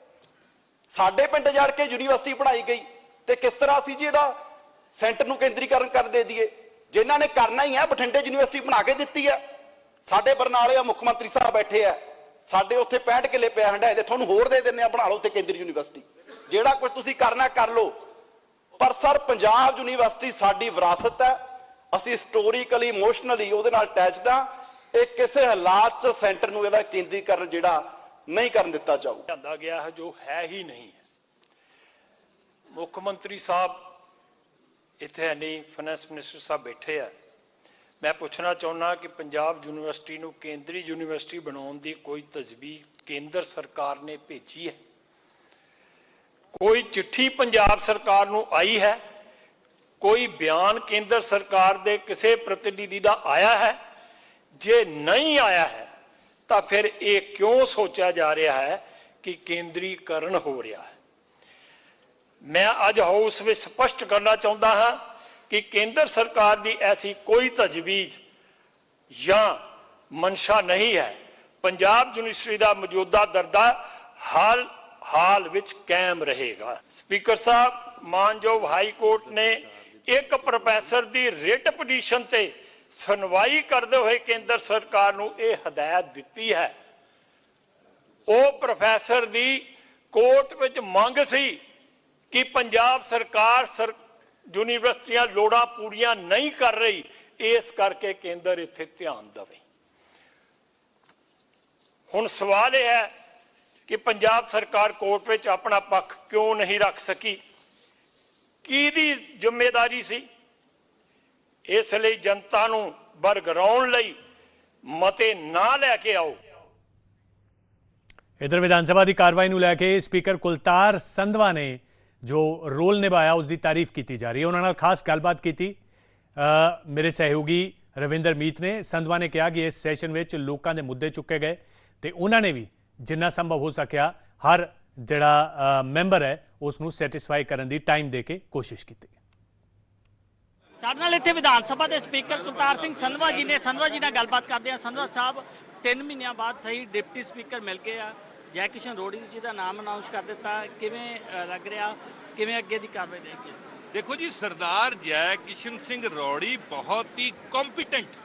ਸਾਡੇ ਪਿੰਡ ਜੜ ਕੇ ਯੂਨੀਵਰਸਿਟੀ ਬਣਾਈ ਗਈ ਤੇ ਕਿਸ ਤਰ੍ਹਾਂ ਅਸੀਂ ਜਿਹੜਾ ਸੈਂਟਰ ਨੂੰ ਕੇਂਦਰੀਕਰਨ ਕਰ ਦੇ ਦਈਏ? ਜਿਨ੍ਹਾਂ ਨੇ ਕਰਨਾ ਹੀ ਹੈ, ਬਠਿੰਡੇ ਯੂਨੀਵਰਸਿਟੀ ਬਣਾ ਕੇ ਦਿੱਤੀ ਹੈ। ਸਾਡੇ ਬਰਨਾਲੇ ਆ, ਮੁੱਖ ਮੰਤਰੀ ਸਾਹਿਬ ਬੈਠੇ ਆ। ਸਾਡੇ ਉੱਥੇ 65 ਕਿੱਲੇ ਪਿਆ ਹੰਡਾਏ ਦੇ, ਤੁਹਾਨੂੰ ਹੋਰ ਦੇ ਦਿੰਨੇ ਆ, ਬਣਾ ਲਓ ਤੇ ਕੇਂਦਰੀ ਯੂਨੀਵਰਸਿਟੀ। ਜਿਹੜਾ ਕੁਝ ਤੁਸੀਂ ਕਰਨਾ, ਕਰ ਲਓ। ਪਰ ਸਰ, ਪੰਜਾਬ ਯੂਨੀਵਰਸਿਟੀ ਸਾਡੀ ਵਿਰਾਸਤ ਹੈ। ਅਸੀਂ ਹਿਸਟੋਰੀਕਲੀ ਇਮੋਸ਼ਨਲੀ ਉਹਦੇ ਨਾਲ ਅਟੈਚਡ ਆ ਇਹ ਕਿਸੇ ਹਾਲਾਤ 'ਚ ਸੈਂਟਰ ਨੂੰ ਇਹਦਾ ਕੇਂਦਰੀਕਰਨ ਜਿਹੜਾ ਨਹੀਂ ਕਰਨ ਦਿੱਤਾ ਜਾਊ। ਲਿਆਂਦਾ ਗਿਆ ਹੈ, ਜੋ ਹੈ ਹੀ ਨਹੀਂ ਮੁੱਖ ਮੰਤਰੀ ਸਾਹਿਬ ਇੱਥੇ ਨਹੀਂ ਫਾਈਨੈਂਸ ਮਿਨਿਸਟਰ ਸਾਹਿਬ ਬੈਠੇ ਆ। ਮੈਂ ਪੁੱਛਣਾ ਚਾਹੁੰਦਾ ਕਿ ਪੰਜਾਬ ਯੂਨੀਵਰਸਿਟੀ ਨੂੰ ਕੇਂਦਰੀ ਯੂਨੀਵਰਸਿਟੀ ਬਣਾਉਣ ਦੀ ਕੋਈ ਤਜਵੀਜ਼ ਕੇਂਦਰ ਸਰਕਾਰ ਨੇ ਭੇਜੀ ਹੈ? ਕੋਈ ਚਿੱਠੀ ਪੰਜਾਬ ਸਰਕਾਰ ਨੂੰ ਆਈ ਹੈ? ਕੋਈ ਬਿਆਨ ਕੇਂਦਰ ਸਰਕਾਰ ਦੇ ਕਿਸੇ ਪ੍ਰਤੀਨਿਧੀ ਦਾ ਆਇਆ ਹੈ? ਜੇ ਨਹੀਂ ਆਇਆ ਹੈ, ਤਾਂ ਫਿਰ ਇਹ ਕਿਉਂ ਸੋਚਿਆ ਜਾ ਰਿਹਾ ਹੈ ਕਿ ਕੇਂਦਰੀਕਰਨ ਹੋ ਰਿਹਾ ਹੈ? ਮੈਂ ਅੱਜ ਹਾਊਸ ਵਿੱਚ ਸਪਸ਼ਟ ਕਰਨਾ ਚਾਹੁੰਦਾ ਹਾਂ ਕਿ ਕੇਂਦਰ ਸਰਕਾਰ ਦੀ ਐਸੀ ਕੋਈ ਤਜਵੀਜ਼ ਜਾਂ ਮਨਸ਼ਾ ਨਹੀਂ ਹੈ। ਪੰਜਾਬ ਯੂਨੀਵਰਸਿਟੀ ਦਾ ਮੌਜੂਦਾ ਦਰਜਾ ਹਾਲ ਹਾਲ ਵਿੱਚ ਕਾਇਮ ਰਹੇਗਾ। ਸਪੀਕਰ ਸਾਹਿਬ, ਮਾਨਯੋਗ ਹਾਈ ਕੋਰਟ ਨੇ ਇੱਕ ਪ੍ਰੋਫੈਸਰ ਦੀ ਰਿਟ ਪਟੀਸ਼ਨ ਤੇ ਸੁਣਵਾਈ ਕਰਦੇ ਹੋਏ ਕੇਂਦਰ ਸਰਕਾਰ ਨੂੰ ਇਹ ਹਦਾਇਤ ਦਿੱਤੀ ਹੈ। ਉਹ ਪ੍ਰੋਫੈਸਰ ਦੀ ਕੋਰਟ ਵਿੱਚ ਮੰਗ ਸੀ ਕਿ ਪੰਜਾਬ ਸਰਕਾਰ ਸਰ, ਯੂਨੀਵਰਸਿਟੀਆਂ ਲੋੜਾਂ ਪੂਰੀਆਂ ਨਹੀਂ ਕਰ ਰਹੀ, ਇਸ ਕਰਕੇ ਕੇਂਦਰ ਇੱਥੇ ਧਿਆਨ ਦੇਵੇ। ਹੁਣ ਸਵਾਲ ਇਹ ਹੈ ਕਿ ਪੰਜਾਬ ਸਰਕਾਰ ਕੋਰਟ ਵਿੱਚ ਆਪਣਾ ਪੱਖ ਕਿਉਂ ਨਹੀਂ ਰੱਖ ਸਕੀ? ਕਿਹਦੀ ਜ਼ਿੰਮੇਵਾਰੀ ਸੀ? ਇਸ ਲਈ ਜਨਤਾ ਨੂੰ ਬਰਗਰਾਉਣ ਲਈ ਮਤੇ ਨਾ ਲੈ ਕੇ ਆਓ। ਇਧਰ ਵਿਧਾਨ ਸਭਾ ਦੀ ਕਾਰਵਾਈ ਨੂੰ ਲੈ ਕੇ ਸਪੀਕਰ ਕੁਲਤਾਰ ਸੰਧਵਾ ਨੇ ਜੋ ਰੋਲ ਨਿਭਾਇਆ ਉਸ ਦੀ ਤਾਰੀਫ ਕੀਤੀ ਜਾ ਰਹੀ ਹੈ। ਉਹਨਾਂ ਨਾਲ ਖਾਸ ਗੱਲਬਾਤ ਕੀਤੀ। ਮੇਰੇ ਸਹਿਯੋਗੀ ਰਵਿੰਦਰ ਮੀਤ ਨੇ। ਸੰਧਵਾ ਨੇ ਕਿਹਾ ਕਿ ਇਸ ਸੈਸ਼ਨ ਵਿੱਚ ਲੋਕਾਂ ਦੇ ਮੁੱਦੇ ਚੁੱਕੇ ਗਏ ਤੇ ਉਹਨਾਂ ਨੇ ਵੀ ਜਿੰਨਾ ਸੰਭਵ ਹੋ ਸਕਿਆ ਹਰ ਜਿਹੜਾ ਮੈਂਬਰ ਹੈ ਉਸ ਨੂੰ ਸੈਟੀਸਫਾਈ ਕਰਨ ਦੀ ਟਾਈਮ ਦੇ ਕੇ ਕੋਸ਼ਿਸ਼ ਕੀਤੀ ਸਾਡੇ ਨਾਲ ਇੱਥੇ ਵਿਧਾਨ ਸਭਾ ਦੇ ਸਪੀਕਰ ਕੁਲਤਾਰ ਸਿੰਘ ਸੰਧਵਾ ਜੀ ਨੇ। ਸੰਧਵਾ ਜੀ ਨਾਲ ਗੱਲਬਾਤ ਕਰਦੇ ਆ ਸੰਧਵਾ ਸਾਹਿਬ 3 ਮਹੀਨਿਆਂ ਬਾਅਦ ਸਹੀ ਡਿਪਟੀ ਸਪੀਕਰ ਮਿਲ ਗਏ ਆ। ਜੈ ਕਿਸ਼ਨ ਰੋੜੀ ਜੀ ਦਾ ਨਾਮ ਅਨਾਉਂਸ ਕਰ ਦਿੱਤਾ। ਕਿਵੇਂ ਲੱਗ ਰਿਹਾ? ਕਿਵੇਂ ਅੱਗੇ ਦੀ ਕਾਰਵਾਈ ਰਹੇਗੀ? ਦੇਖੋ ਜੀ ਸਰਦਾਰ ਜੈ ਕਿਸ਼ਨ ਸਿੰਘ ਰੌੜੀ ਬਹੁਤ ਹੀ ਕੰਪੀਟੈਂਟ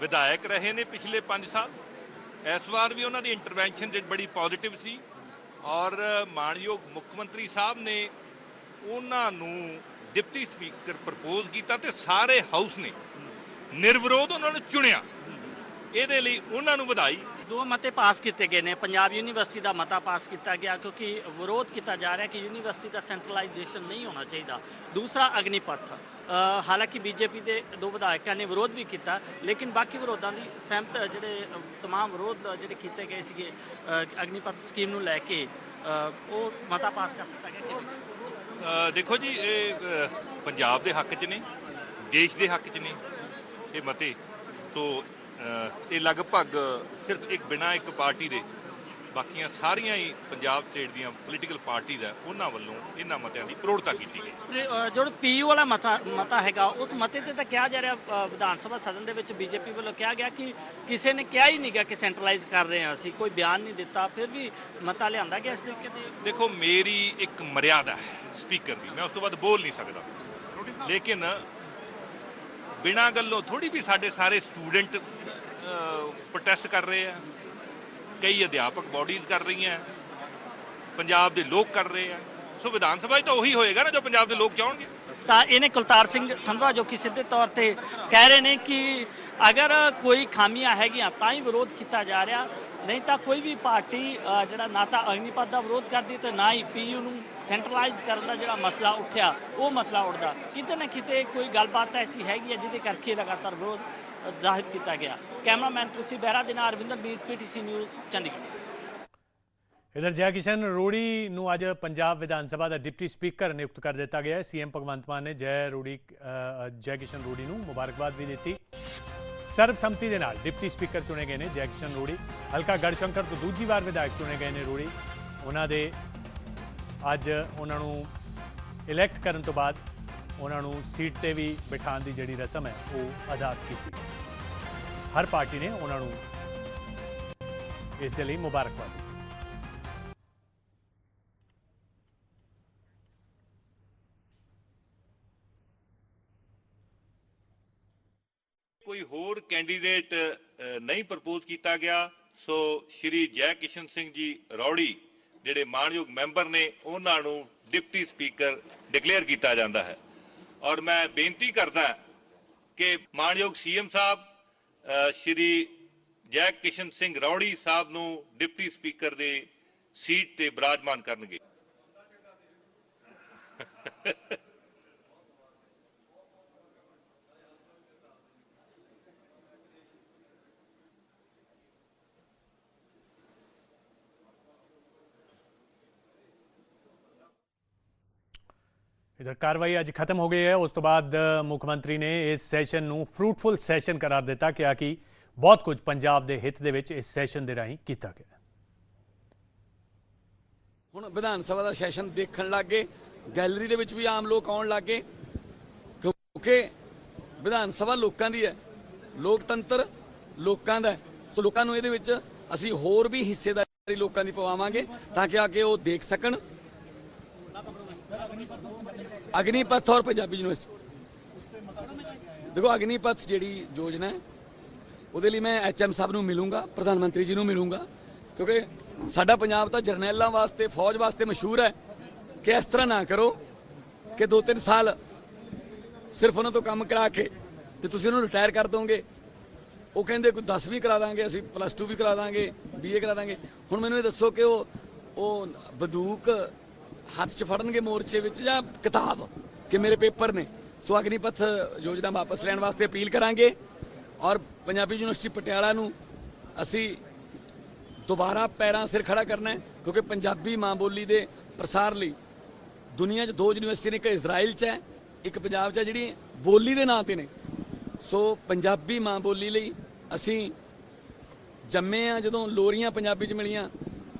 ਵਿਧਾਇਕ ਰਹੇ ਨੇ ਪਿਛਲੇ 5 ਸਾਲ। ਇਸ ਵਾਰ ਵੀ ਉਹਨਾਂ ਦੀ ਇੰਟਰਵੈਂਸ਼ਨ ਜਿਹੜੀ ਬੜੀ ਪੋਜ਼ਿਟਿਵ ਸੀ ਔਰ ਮਾਨਯੋਗ ਮੁੱਖ ਮੰਤਰੀ ਸਾਹਿਬ ਨੇ ਉਹਨਾਂ ਨੂੰ ਡਿਪਟੀ ਸਪੀਕਰ ਪ੍ਰਪੋਜ਼ ਕੀਤਾ ਤੇ ਸਾਰੇ ਹਾਊਸ ਨੇ ਨਿਰਵਿਰੋਧ ਉਹਨਾਂ ਨੂੰ ਚੁਣਿਆ। ਇਹਦੇ ਲਈ ਉਹਨਾਂ ਨੂੰ ਵਧਾਈ ਦੋ ਮਤੇ ਪਾਸ ਕੀਤੇ ਗਏ ਨੇ। ਪੰਜਾਬ ਯੂਨੀਵਰਸਿਟੀ ਦਾ ਮਤਾ ਪਾਸ ਕੀਤਾ ਗਿਆ ਕਿਉਂਕਿ ਵਿਰੋਧ ਕੀਤਾ ਜਾ ਰਿਹਾ ਕਿ ਯੂਨੀਵਰਸਿਟੀ ਦਾ ਸੈਂਟਰਲਾਈਜੇਸ਼ਨ ਨਹੀਂ ਹੋਣਾ ਚਾਹੀਦਾ। ਦੂਸਰਾ ਅਗਨੀਪਥ। ਅ, ਹਾਲਾਂਕਿ ਬੀਜੇਪੀ ਦੇ ਦੋ ਵਿਧਾਇਕਾਂ ਨੇ ਵਿਰੋਧ ਵੀ ਕੀਤਾ ਲੇਕਿਨ ਬਾਕੀ ਵਿਰੋਧਾਂ ਦੀ ਸਹਿਮਤ ਜਿਹੜੇ ਅ, ਤਮਾਮ ਵਿਰੋਧ ਜਿਹੜੇ ਕੀਤੇ ਗਏ ਸੀਗੇ ਅ, ਅਗਨੀਪਥ ਸਕੀਮ ਨੂੰ ਲੈ ਕੇ ਉਹ ਮਤਾ ਪਾਸ ਕਰ ਦਿੱਤਾ ਗਿਆ। ਕਿਵੇਂ? ਦੇਖੋ ਜੀ ਇਹ ਪੰਜਾਬ ਦੇ ਹੱਕ 'ਚ ਨੇ ਦੇਸ਼ ਦੇ ਹੱਕ 'ਚ ਨੇ ਇਹ ਮਤੇ। ਸੋ ਇਹ ਲਗਭਗ ਸਿਰਫ ਇੱਕ ਬਿਨਾ ਇੱਕ ਪਾਰਟੀ ਦੇ ਬਾਕੀਆਂ ਸਾਰੀਆਂ ਹੀ ਪੰਜਾਬ ਸਟੇਟ ਦੀਆਂ ਪੋਲੀਟੀਕਲ ਪਾਰਟੀਜ਼ ਹੈ ਉਹਨਾਂ ਵੱਲੋਂ ਇਹਨਾਂ ਮਤਿਆਂ ਦੀ ਪ੍ਰੋੜਤਾ ਕੀਤੀ ਗਈ। ਤੇ, ਜਿਹੜਾ ਪੀਯੂ ਵਾਲਾ ਮਤਾ ਮਤਾ ਹੈਗਾ ਉਸ ਮਤੇ ਤੇ ਤਾਂ ਕਿਹਾ ਜਾ ਰਿਹਾ ਵਿਧਾਨ ਸਭਾ ਸਦਨ ਦੇ ਵਿੱਚ ਬੀਜੇਪੀ ਵੱਲੋਂ ਕਿਹਾ ਗਿਆ ਕਿ ਕਿਸੇ ਨੇ ਕਿਹਾ ਹੀ ਨਹੀਂਗਾ ਕਿ ਸੈਂਟਰਲਾਈਜ਼ ਕਰ ਰਹੇ ਹਾਂ ਅਸੀਂ ਕੋਈ ਬਿਆਨ ਨਹੀਂ ਦਿੱਤਾ ਫਿਰ ਵੀ ਮਤਾ ਲਿਆਂਦਾ ਗਿਆ ਇਸ ਤਰੀਕੇ ਦੇ ਦੇਖੋ ਮੇਰੀ ਇੱਕ ਮਰਿਆਦਾ ਹੈ ਸਪੀਕਰ ਦੀ ਮੈਂ ਉਸ ਤੋਂ ਬਾਅਦ ਬੋਲ ਨਹੀਂ ਸਕਦਾ। ਲੇਕਿਨ ਬਿਨਾਂ ਗੱਲੋਂ ਥੋੜੀ ਵੀ ਸਾਡੇ ਸਾਰੇ ਸਟੂਡੈਂਟ ਪ੍ਰੋਟੈਸਟ ਕਰ ਰਹੇ ਆ। ਕਈ ਅਧਿਆਪਕ ਬਾਡੀਜ਼ ਕਰ ਰਹੀਆਂ। ਪੰਜਾਬ ਦੇ ਲੋਕ ਕਰ ਰਹੇ ਆ। ਸੋ ਵਿਧਾਨ ਸਭਾ ਤਾਂ ਉਹੀ ਹੋਏਗਾ ਨਾ ਜੋ ਪੰਜਾਬ ਦੇ ਲੋਕ ਚਾਹਣਗੇ। ਤਾਂ ਇਹਨੇ ਕੁਲਤਾਰ ਸਿੰਘ ਸੰਧਵਾ ਜੋ ਕਿ ਸਿੱਧੇ ਤੌਰ ਤੇ ਕਹਿ ਰਹੇ ਨੇ ਕਿ ਅਗਰ ਕੋਈ ਖਾਮੀਆਂ ਹੈਗੀਆਂ ਤਾਂ ਹੀ ਵਿਰੋਧ ਕੀਤਾ ਜਾ ਰਿਹਾ। ਨਹੀਂ ਤਾਂ ਕੋਈ ਵੀ ਪਾਰਟੀ ਜਿਹੜਾ ਨਾ ਤਾਂ ਅਗਨੀਪਥ ਦਾ ਵਿਰੋਧ ਕਰਦੀ ਤੇ ਨਾ ਹੀ ਪੀਯੂ ਨੂੰ ਸੈਂਟਰਲਾਈਜ਼ ਕਰਨ ਦਾ ਜਿਹੜਾ ਮਸਲਾ ਉੱਠਿਆ, ਉਹ ਮਸਲਾ ਉੱਠਦਾ। ਕਿਤੇ ਨਾ ਕਿਤੇ ਕੋਈ ਗੱਲਬਾਤ ਐਸੀ ਹੈਗੀ ਹੈ ਜਿਹਦੇ ਕਰਕੇ ਲਗਾਤਾਰ ਵਿਰੋਧ ਜ਼ਾਹਿਰ ਕੀਤਾ ਗਿਆ। ਕੈਮਰਾਮੈਨ ਤੁਲਸੀ ਬਹਿਰਾ ਦੇ ਨਾਲ ਅਰਵਿੰਦਰ ਮੀਤ ਪੀਟੀਸੀ ਨਿਊਜ਼ ਚੰਡੀਗੜ੍ਹ। ਇਧਰ ਜੈ ਕਿਸ਼ਨ ਰੋੜੀ ਨੂੰ ਅੱਜ ਪੰਜਾਬ ਵਿਧਾਨ ਸਭਾ ਦਾ ਡਿਪਟੀ ਸਪੀਕਰ ਨਿਯੁਕਤ ਕਰ ਦਿੱਤਾ ਗਿਆ ਹੈ। ਸੀਐਮ ਭਗਵੰਤ ਮਾਨ ਨੇ ਜੈ ਰੋੜੀ ਅ, ਜੈ ਕਿਸ਼ਨ ਰੋੜੀ ਨੂੰ ਮੁਬਾਰਕਬਾਦ ਵੀ ਦਿੱਤੀ। ਸਰਬਸੰਮਤੀ ਦੇ ਨਾਲ ਡਿਪਟੀ ਸਪੀਕਰ ਚੁਣੇ ਗਏ ਨੇ ਜੈ ਕਿਸ਼ਨ ਰੋੜੀ। ਹਲਕਾ ਗੜਸ਼ੰਕਰ ਤੋਂ ਦੂਜੀ ਵਾਰ ਵਿਧਾਇਕ ਚੁਣੇ ਗਏ ਨੇ ਰੋੜੀ। ਉਹਨਾਂ ਦੇ ਅੱਜ ਉਹਨਾਂ ਨੂੰ ਇਲੈਕਟ ਕਰਨ ਤੋਂ ਬਾਅਦ ਉਹਨਾਂ ਨੂੰ ਸੀਟ ਤੇ ਵੀ ਬਿਠਾਉਣ ਦੀ ਜਿਹੜੀ ਰਸਮ ਹੈ, ਉਹ ਅਦਾ ਕੀਤੀ ਹਰ ਪਾਰਟੀ ਨੇ ਉਹਨਾਂ ਨੂੰ ਇਸ ਦੇ ਲਈ ਮੁਬਾਰਕਬਾਦ ਦਿੱਤੀ। ਕੋਈ ਹੋਰ ਕੈਂਡੀਡੇਟ ਨਹੀਂ ਪ੍ਰਪੋਜ਼ ਕੀਤਾ ਗਿਆ, ਸੋ ਸ਼੍ਰੀ ਜੈ ਕਿਸ਼ਨ ਸਿੰਘ ਜੀ ਰੌੜੀ, ਜਿਹੜੇ ਮਾਨਯੋਗ ਮੈਂਬਰ ਨੇ, ਉਹਨਾਂ ਨੂੰ ਡਿਪਟੀ ਸਪੀਕਰ ਡਿਕਲੇਅਰ ਕੀਤਾ ਜਾਂਦਾ ਹੈ। ਔਰ ਮੈਂ ਬੇਨਤੀ ਕਰਦਾ ਕਿ ਮਾਨਯੋਗ ਸੀਐਮ ਸਾਹਿਬ ਸ਼੍ਰੀ ਜੈ ਕਿਸ਼ਨ ਸਿੰਘ ਰੌੜੀ ਸਾਹਿਬ ਨੂੰ ਡਿਪਟੀ ਸਪੀਕਰ ਦੇ ਸੀਟ ਤੇ ਬਿਰਾਜਮਾਨ ਕਰਨਗੇ। ਇਧਰ ਕਾਰਵਾਈ ਅੱਜ ਖਤਮ ਹੋ ਗਈ ਹੈ। ਉਸ ਤੋਂ ਬਾਅਦ ਮੁੱਖ ਮੰਤਰੀ ਨੇ ਇਸ ਸੈਸ਼ਨ ਨੂੰ ਫਰੂਟਫੁਲ ਸੈਸ਼ਨ ਕਰਾਰ ਦਿੱਤਾ, ਕਿਹਾ ਕਿ ਬਹੁਤ ਕੁਝ ਪੰਜਾਬ ਦੇ ਹਿੱਤ ਦੇ ਵਿੱਚ ਇਸ ਸੈਸ਼ਨ ਦੇ ਰਾਹੀਂ ਕੀਤਾ ਗਿਆ ਹੁਣ ਵਿਧਾਨ ਸਭਾ ਦਾ ਸੈਸ਼ਨ ਦੇਖਣ ਲੱਗੇ ਗੈਲਰੀ ਦੇ ਵਿੱਚ ਵੀ ਆਮ ਲੋਕ ਆਉਣ ਲੱਗੇ ਕਿਉਂਕਿ ਵਿਧਾਨ ਸਭਾ ਲੋਕਾਂ ਦੀ ਹੈ। ਲੋਕਤੰਤਰ ਲੋਕਾਂ ਦਾ ਸੋ ਲੋਕਾਂ ਨੂੰ ਇਹਦੇ ਵਿੱਚ ਅਸੀਂ ਹੋਰ ਵੀ ਹਿੱਸੇਦਾਰੀ ਲੋਕਾਂ ਦੀ ਪਵਾਵਾਂਗੇ ਤਾਂ ਕਿ ਆ ਕੇ ਉਹ ਦੇਖ ਸਕਣ। ਅਗਨੀਪਥ ਔਰ ਪੰਜਾਬੀ ਯੂਨੀਵਰਸਿਟੀ। ਦੇਖੋ, ਅਗਨੀਪਥ ਜਿਹੜੀ ਯੋਜਨਾ ਹੈ, ਉਹਦੇ ਲਈ ਮੈਂ ਐਚਐਮ ਸਾਹਿਬ ਨੂੰ ਮਿਲੂੰਗਾ, ਪ੍ਰਧਾਨ ਮੰਤਰੀ ਜੀ ਨੂੰ ਮਿਲੂੰਗਾ, ਕਿਉਂਕਿ ਸਾਡਾ ਪੰਜਾਬ ਤਾਂ ਜਰਨੈਲਾਂ ਵਾਸਤੇ, ਫੌਜ ਵਾਸਤੇ ਮਸ਼ਹੂਰ ਹੈ ਕਿ ਇਸ ਤਰ੍ਹਾਂ ਨਾ ਕਰੋ ਕਿ ਦੋ ਤਿੰਨ ਸਾਲ ਸਿਰਫ ਉਹਨਾਂ ਤੋਂ ਕੰਮ ਕਰਾ ਕੇ ਤੇ ਤੁਸੀਂ ਉਹਨੂੰ ਰਿਟਾਇਰ ਕਰ ਦੋਗੇ। ਉਹ ਕਹਿੰਦੇ ਕੋਈ 10 ਵੀ ਕਰਾ ਦਾਂਗੇ, ਅਸੀਂ ਪਲੱਸ 2 ਵੀ ਕਰਾ ਦਾਂਗੇ ਬੀਏ ਕਰਾ ਦਾਂਗੇ। ਹੁਣ ਮੈਨੂੰ ਇਹ ਦੱਸੋ ਕਿ ਉਹ ਉਹ ਬੰਦੂਕ ਹੱਥ 'ਚ ਫੜਨਗੇ ਮੋਰਚੇ ਵਿੱਚ ਜਾਂ ਕਿਤਾਬ ਕਿ ਮੇਰੇ ਪੇਪਰ ਨੇ? ਸੋ ਅਗਨੀਪਥ ਯੋਜਨਾ ਵਾਪਸ ਲੈਣ ਵਾਸਤੇ ਅਪੀਲ ਕਰਾਂਗੇ ਔਰ ਪੰਜਾਬੀ ਯੂਨੀਵਰਸਿਟੀ ਪਟਿਆਲਾ ਨੂੰ ਅਸੀਂ ਦੁਬਾਰਾ ਪੈਰਾਂ ਸਿਰ ਖੜਾ ਕਰਨਾ ਹੈ, ਕਿਉਂਕਿ ਪੰਜਾਬੀ ਮਾਂ ਬੋਲੀ ਦੇ ਪ੍ਰਸਾਰ ਲਈ ਦੁਨੀਆ 'ਚ ਦੋ ਯੂਨੀਵਰਸਿਟੀ ਨੇ, ਇੱਕ ਇਜ਼ਰਾਈਲ 'ਚ ਹੈ, ਇੱਕ ਪੰਜਾਬ 'ਚ ਹੈ ਜਿਹੜੀ ਬੋਲੀ ਦੇ ਨਾਂ ਤੇ ਨੇ। ਸੋ ਪੰਜਾਬੀ ਮਾਂ ਬੋਲੀ ਲਈ ਅਸੀਂ ਜੰਮੇ ਆ ਜਦੋਂ ਲੋਰੀਆਂ ਪੰਜਾਬੀ ਚ ਮਿਲੀਆਂ,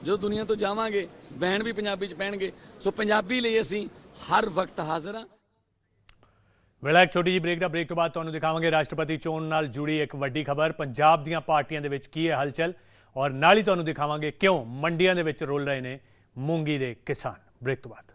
ਜਦੋਂ ਦੁਨੀਆ ਤੋਂ ਜਾਵਾਂਗੇ ਬੈਣ ਵੀ ਪੰਜਾਬੀ ਚ ਪੈਣਗੇ। ਸੋ ਪੰਜਾਬੀ ਲਈ ਅਸੀਂ ਹਰ ਵਕਤ ਹਾਜ਼ਰ ਹਾਂ। ਵੇਲਾ ਇੱਕ ਛੋਟੀ ਜਿਹੀ ਬ੍ਰੇਕ ਦਾ ਬ੍ਰੇਕ ਤੋਂ ਬਾਅਦ ਤੁਹਾਨੂੰ ਦਿਖਾਵਾਂਗੇ ਰਾਸ਼ਟਰਪਤੀ ਚੋਣ ਨਾਲ ਜੁੜੀ ਇੱਕ ਵੱਡੀ ਖਬਰ। ਪੰਜਾਬ ਦੀਆਂ ਪਾਰਟੀਆਂ ਦੇ ਵਿੱਚ ਕੀ ਹੈ ਹਲਚਲ? ਔਰ ਨਾਲ ਹੀ ਤੁਹਾਨੂੰ ਦਿਖਾਵਾਂਗੇ ਕਿਉਂ ਮੰਡੀਆਂ ਦੇ ਵਿੱਚ ਰੁਲ ਰਹੇ ਨੇ ਮੂੰਗੀ ਦੇ ਕਿਸਾਨ। ਬ੍ਰੇਕ ਤੋਂ ਬਾਅਦ।